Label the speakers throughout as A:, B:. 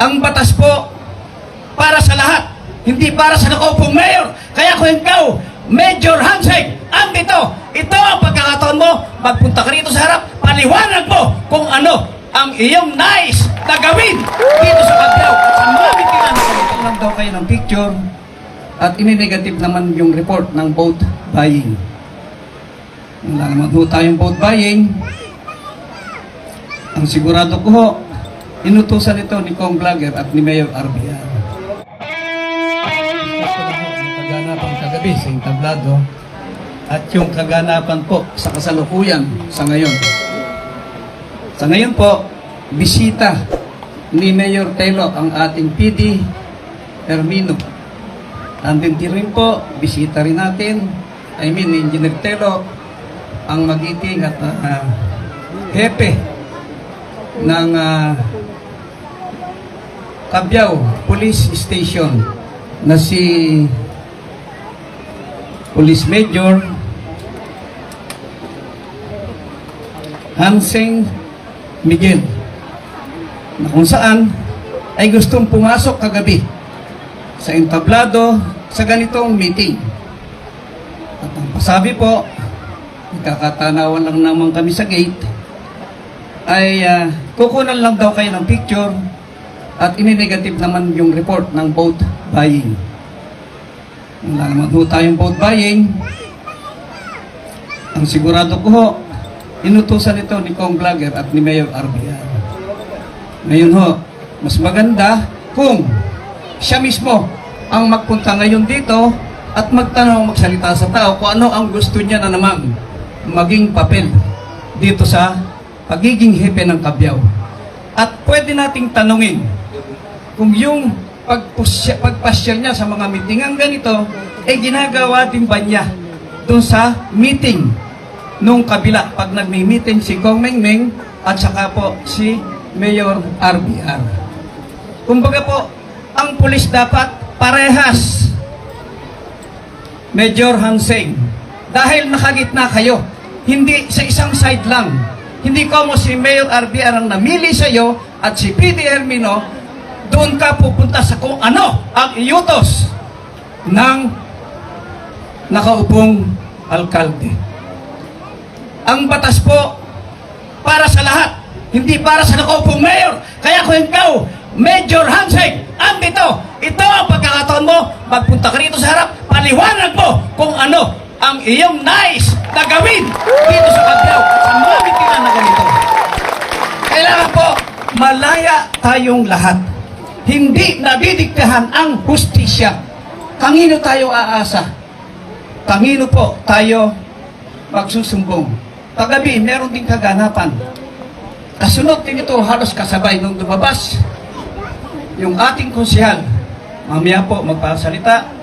A: Ang batas po para sa lahat, hindi para sa nakaupong mayor. Kaya kung ikaw, Major Hansing, andito, ito ang pagkakataon mo, magpunta ka rito sa harap, paliwanag mo kung ano ang iyong nice na gawin dito sa Bagyaw. At sa mga bitiran, lang daw kayo ng picture at ini-negative naman yung report ng vote buying. Wala naman ho tayong vote buying. Ang sigurado ko ho, inutusan ito ni Kong Vlogger at ni Mayor RBR. Kaganapan kagabi sa entablado at yung kaganapan po sa kasalukuyan sa ngayon. Sa ngayon po, bisita ni Mayor Telo ang ating PD Hermino. Nandun din rin po, bisita rin natin, I mean, Engineer Telo, ang magiting at ah, hepe ng uh, Cabiao Police Station na si Police Major Hanseng Miguel na kung saan ay gustong pumasok kagabi sa entablado sa ganitong meeting. At ang pasabi po, nagkakatanawan lang naman kami sa gate, ay ah, kukunan lang daw kayo ng picture at ini-negative naman yung report ng vote buying. Wala naman ho tayong vote buying. Ang sigurado ko ho, inutusan ito ni Kong Vlogger at ni Mayor RBR. Ngayon ho, mas maganda kung siya mismo ang magpunta ngayon dito at magtanong, magsalita sa tao kung ano ang gusto niya na naman maging papel dito sa pagiging hepe ng Kabyaw. At pwede nating tanungin kung yung pagpusya, pagpasyal niya sa mga meetingang ganito, eh ginagawa din ba niya doon sa meeting nung kabila pag nagmi-meeting si Kong Mengmeng at saka po si Mayor RBR. Kumbaga po, ang pulis dapat parehas. Major Hanseng, dahil nakagitna kayo, hindi sa isang side lang. Hindi ko mo si Mayor RBR ang namili sa iyo at si PD Hermino, doon ka pupunta sa kung ano ang iutos ng nakaupong alkalde. Ang batas po para sa lahat, hindi para sa nakaupong mayor. Kaya kung ikaw, Major Hansing, andito, ito ang pagkakataon mo, magpunta ka rito sa harap, paliwanag mo kung ano ang iyong nice na gawin dito sa at sa mga na ganito. Kailangan po, malaya tayong lahat. Hindi nadidiktahan ang hustisya. Kanino tayo aasa? Kanino po tayo magsusumbong? Paggabi, meron din kaganapan. Kasunod din ito halos kasabay nung lumabas yung ating konsihal. Mamaya po magpasalita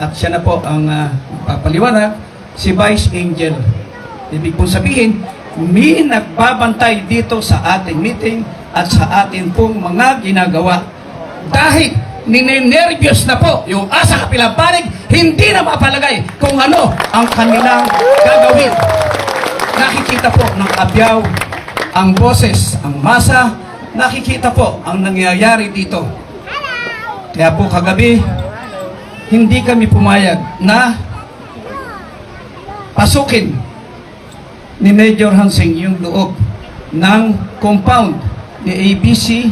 A: at siya na po ang uh, magpapaliwanag, si Vice Angel. Ibig pong sabihin, may nagbabantay dito sa ating meeting at sa ating pong mga ginagawa. Dahil ninenervyos na po yung asa kapilang panig, hindi na mapalagay kung ano ang kanilang gagawin. Nakikita po ng abyaw ang boses, ang masa, nakikita po ang nangyayari dito. Kaya po kagabi, hindi kami pumayag na pasukin ni Major Hansing yung loob ng compound ni ABC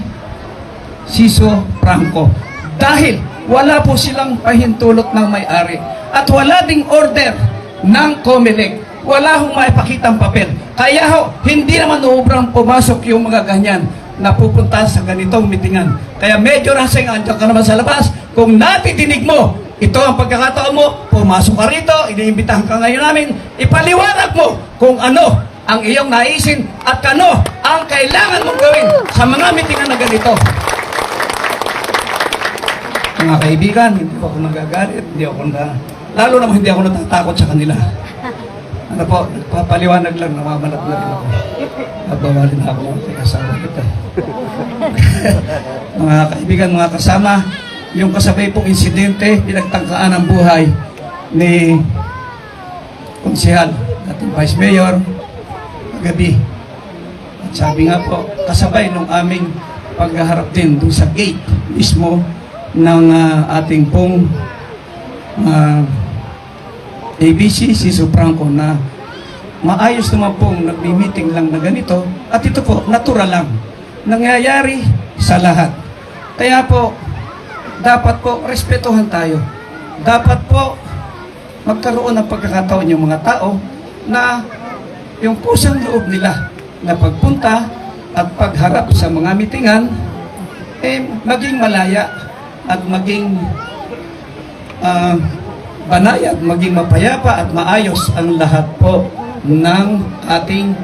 A: Siso Franco. Dahil wala po silang pahintulot ng may-ari at wala ding order ng COMELEC. Wala hong maipakitang papel. Kaya ho, hindi naman ubrang pumasok yung mga ganyan na pupunta sa ganitong mitingan. Kaya medyo rasing andyan ka naman sa labas. Kung natitinig mo, ito ang pagkakataon mo, pumasok ka rito, iniimbitahan ka ngayon namin, ipaliwanag mo kung ano ang iyong naisin at ano ang kailangan mong gawin sa mga mitingan na ganito. Mga kaibigan, hindi ako nagagalit, hindi ako na, lalo naman hindi ako natatakot sa kanila. Ano po, nagpapaliwanag lang, namamalat na ako. Nabawalin na ako ng asawa kita. mga kaibigan, mga kasama, yung kasabay pong insidente, pinagtangkaan ang buhay ni konsehal, ating Vice Mayor, kagabi. At sabi nga po, kasabay nung aming pagharap din doon sa gate mismo ng ah, ating pong ah, ABC, si Supranco na maayos naman pong nagmi-meeting lang na ganito at ito po, natural lang. Nangyayari sa lahat. Kaya po, dapat po, respetuhan tayo. Dapat po, magkaroon ng pagkakataon yung mga tao na yung pusang loob nila na pagpunta at pagharap sa mga mitingan, eh, maging malaya at maging ah, banayad, maging mapayapa at maayos ang lahat po ng ating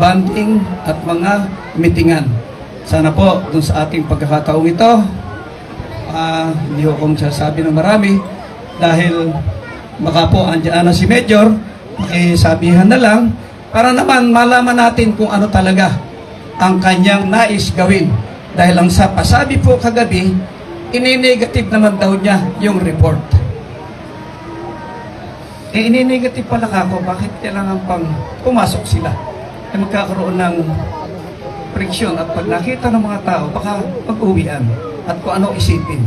A: banding at mga mitingan. Sana po dun sa ating pagkakataong ito, ah, hindi ko kong sasabi ng marami dahil baka po andyan na si Major, eh, sabihan na lang para naman malaman natin kung ano talaga ang kanyang nais gawin. Dahil ang sa pasabi po kagabi, ininegative naman daw niya yung report. Eh, ininegative pala ako, bakit kailangan pang pumasok sila? Eh, magkakaroon ng friksyon at pag nakita ng mga tao, baka pag-uwian at kung ano isipin.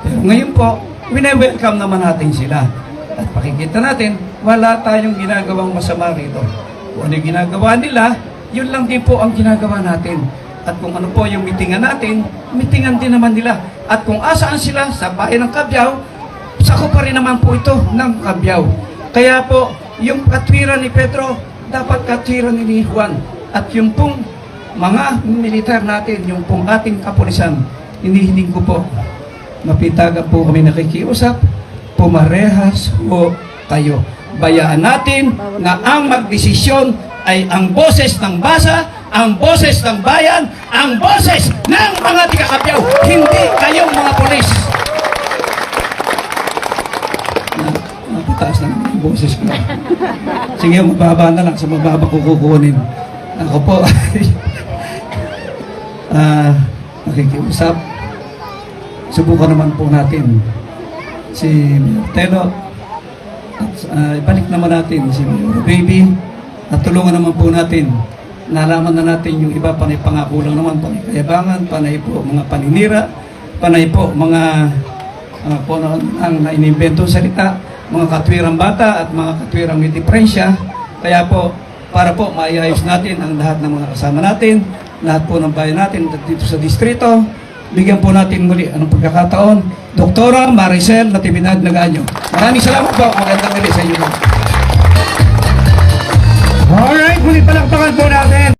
A: Pero ngayon po, wine-welcome naman natin sila. At pakikita natin, wala tayong ginagawang masama rito. Kung ano ginagawa nila, yun lang din po ang ginagawa natin. At kung ano po yung mitingan natin, mitingan din naman nila. At kung asaan sila sa bayan ng Kabyaw, sako pa rin naman po ito ng Kabyaw. Kaya po, yung katwiran ni Pedro, dapat katwiran ni Juan. At yung pong mga militar natin, yung pong ating kapulisan, hinihiling ko po, mapitagan po kami nakikiusap, pumarehas po kayo. Bayaan natin na ang magdesisyon ay ang boses ng basa, ang boses ng bayan, ang boses ng mga tigakapyaw, hindi kayong mga polis. Na, napataas na naman yung boses ko. Sige, mababa na lang. Sa mababa ko kukunin. Ako po ah, nakikiusap. Subukan naman po natin si Mayor at ah, ibalik naman natin si Mayor Baby at tulungan naman po natin nalaman na natin yung iba panay pangako lang naman panay kayabangan, panay po mga paninira panay po mga uh, po na, ang nainimbentong salita mga katwirang bata at mga katwirang may diferensya kaya po para po maayos natin ang lahat ng mga kasama natin lahat po ng bayan natin dito sa distrito bigyan po natin muli anong pagkakataon. Doktora Maricel Natividad Naganyo maraming salamat po. Magandang gabi sa inyo
B: Alright, muli palakpakan po natin